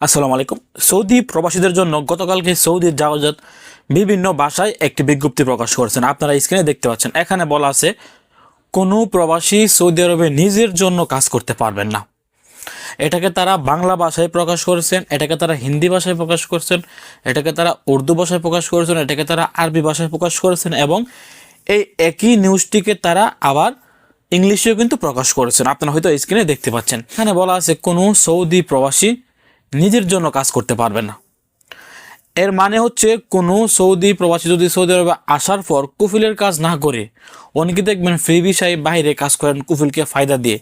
আসসালামু আলাইকুম। সৌদি প্রবাসীদের জন্য গতকালকে সৌদির জাওয়াজাত বিভিন্ন ভাষায় একটি বিজ্ঞপ্তি প্রকাশ করেছেন। আপনারা স্ক্রিনে দেখতে পাচ্ছেন। এখানে বলা আছে, কোনো প্রবাসী সৌদি আরবে নিজের জন্য কাজ করতে পারবেন না। এটাকে তারা বাংলা ভাষায় প্রকাশ করেছেন, এটাকে তারা হিন্দি ভাষায় প্রকাশ করেছেন, এটাকে তারা উর্দু ভাষায় প্রকাশ করেছেন, এটাকে তারা আরবি ভাষায় প্রকাশ করেছেন এবং এই একই নিউজটিকে তারা আবার ইংলিশেও কিন্তু প্রকাশ করেছেন। আপনারা হয়তো স্ক্রিনে দেখতে পাচ্ছেন। এখানে বলা আছে, কোনো সৌদি প্রবাসী নিজের জন্য কাজ করতে পারবে না। এর মানে হচ্ছে কোনো সৌদি প্রবাসী যদি সৌদি আরবে আসার পর কুফিলের কাজ না করে, অনেকে দেখবেন ফ্রি বিষয়ে বাইরে কাজ করেন কুফিলকে ফায়দা দিয়ে।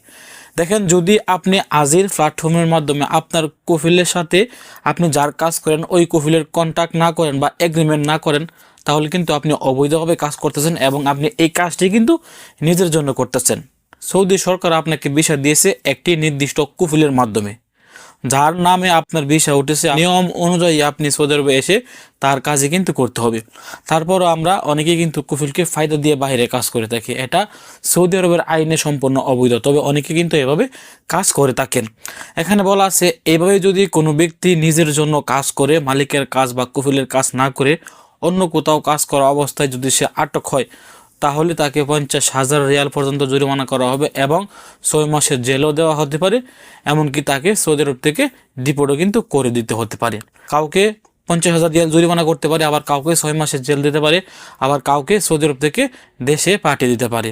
দেখেন, যদি আপনি আজির প্ল্যাটফর্মের মাধ্যমে আপনার কফিলের সাথে আপনি যার কাজ করেন, ওই কফিলের কন্ট্যাক্ট না করেন বা এগ্রিমেন্ট না করেন, তাহলে কিন্তু আপনি অবৈধভাবে কাজ করতেছেন এবং আপনি এই কাজটি কিন্তু নিজের জন্য করতেছেন। সৌদি সরকার আপনাকে বিষয় দিয়েছে একটি নির্দিষ্ট কুফিলের মাধ্যমে। যার নামে আপনার ভিসা উঠেছে, নিয়ম অনুযায়ী আপনি সৌদি আরবে এসে তার কাজে কিন্তু করতে হবে। তারপরও আমরা অনেকে কিন্তু কুফিলকে ফায়দা দিয়ে বাইরে কাজ করে থাকি। এটা সৌদি আরবের আইনে সম্পূর্ণ অবৈধ, তবে অনেকে কিন্তু এভাবে কাজ করে থাকেন। এখানে বলা আছে, এভাবে যদি কোনো ব্যক্তি নিজের জন্য কাজ করে, মালিকের কাজ বা কুফিলের কাজ না করে, অন্য কোথাও কাজ করা অবস্থায় যদি সে আটক হয় তাহলে তাকে পঞ্চাশ হাজার রিয়াল পর্যন্ত জরিমানা করা হবে এবং ছয় মাসের জেলও দেওয়া হতে পারে, এমনকি তাকে সৌদি আরব থেকে ডিপোর্টও কিন্তু করে দিতে হতে পারে। কাউকে পঞ্চাশ হাজার রিয়াল জরিমানা করতে পারে, আবার কাউকে ছয় মাসের জেল দিতে পারে, আবার কাউকে সৌদি আরব থেকে দেশে পাঠিয়ে দিতে পারে।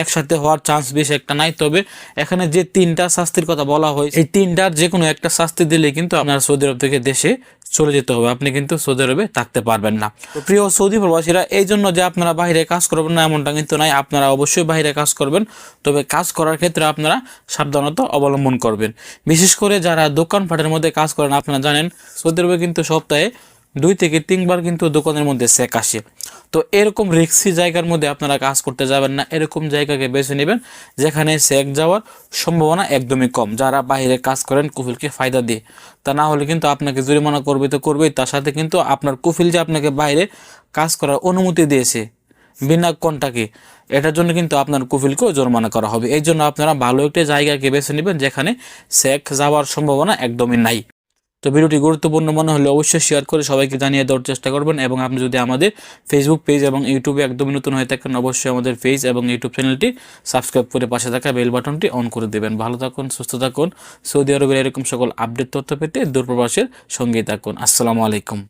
একসাথে হওয়ার চান্স বেশি একটা নাই। তবে এখানে যে তিনটা শাস্তির কথা বলা হয়, এই তিনটার যে কোনো একটা শাস্তি দিলে কিন্তু আপনার সৌদি আরব থেকে দেশে চলে যেতে হবে। আপনি কিন্তু সৌদি আরবে থাকতে পারবেন না। প্রিয় সৌদি প্রবাসীরা এই জন্য যে আপনারা বাইরে কাজ করবেন না, এমনটা কিন্তু নাই। আপনারা অবশ্যই বাইরে কাজ করবেন। তবে কাজ করার ক্ষেত্রে আপনারা সাবধানতা অবলম্বন করবেন। বিশেষ করে যারা দোকানপাটের মধ্যে কাজ করেন, আপনারা জানেন, সৌদি আরবে কিন্তু সপ্তাহে দুই থেকে তিনবার কিন্তু দোকানের মধ্যে সেক আসে। তো এরকম রিক্সি জায়গার মধ্যে আপনারা কাজ করতে যাবেন না। এরকম জায়গাকে বেছে নেবেন যেখানে সেক যাওয়ার সম্ভাবনা একদমই কম। যারা বাইরে কাজ করেন কুফিলকে ফায়দা দিয়ে। তা না হলে কিন্তু আপনাকে জরিমানা করবে তো করবেই। তার সাথে কিন্তু আপনার কুফিল যে আপনাকে বাইরে কাজ করার অনুমতি দিয়েছে বিনা কোনটাকে এটার জন্য কিন্তু আপনার কুফিলকেও জরিমানা করা হবে। এই জন্য আপনারা ভালো একটি জায়গাকে বেছে নেবেন যেখানে সেক যাওয়ার সম্ভাবনা একদমই নাই। তো ভিডিওটি গুরুত্বপূর্ণ মনে হলে অবশ্যই শেয়ার করে সবাইকে জানিয়ে দেওয়ার চেষ্টা করবেন এবং আপনি যদি আমাদের ফেসবুক পেজ এবং ইউটিউবে একদমই নতুন হয়ে থাকেন, অবশ্যই আমাদের পেজ এবং ইউটিউব চ্যানেলটি সাবস্ক্রাইব করে পাশে থাকা বেল বাটনটি অন করে দেবেন। ভালো থাকুন, সুস্থ থাকুন। সৌদি আরবের এরকম সকল আপডেট তথ্য পেতে দূরপ্রবাসের সঙ্গেই থাকুন। আসসালামু আলাইকুম।